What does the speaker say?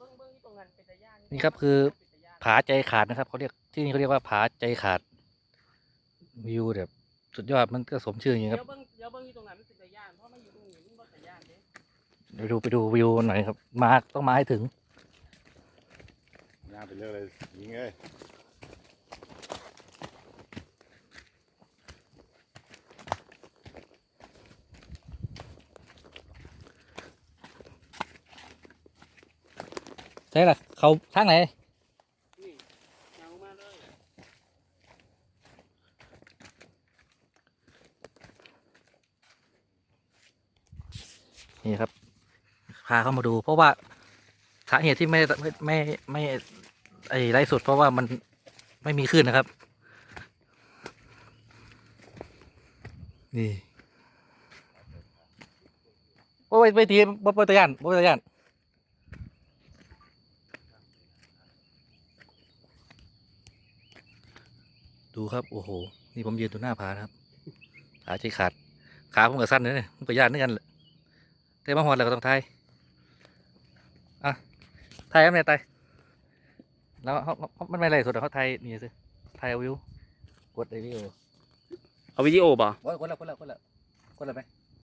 นั้นเป็นตะย่านนี่ครับคือผาใจขาดนะครับเขาเรียกที่นี่เขาเรียกว่าผาใจขาด วิวแบบสุดยอดมันก็สมชื่อจริงๆคเดี๋รัยบวเบิ้งเดี๋ยวเบิ้งที่ตรงนั้นมันเป็นตะย่านเพราะมันอยู่ตรงนี้มันบ่ตะย่านเด้เดี๋ยวดูไปดูวิวหน่อยครับ มาต้องมาให้ถึงย่างไปเรื่อยเลยยิงเอ้ย ใช่ล่ะเขาทางไหนนี่ยาวมาเลยนี่ครับ พาเข้ามาดู เพราะว่าสาเหตุที่ไม่ไม่ไม่ไม่ไอไร้สุดเพราะว่ามันไม่มีขึ้นนะครับ นี่โอ้ยไปตีบ่ปตะยานบ่ปตะยาน ดูครับ โอ้โห นี่ผมยืนตัวหน้าผานะครับขาใจขาด ขาผมกับสั้นเลยเนี่ยผมกับยานด้วยกันแหละแต่มาหอดแล้วก็ต้องทายอะทายครับเนี่ยไตแล้วเขาเขามันไม่ไรสุดหรอกเขาทายนี่สิทายเอาวิวกดไอ้วิวเอาวิดีโอป่ะกดกดแล้วกดแล้วกดแล้วกดแล้วไหม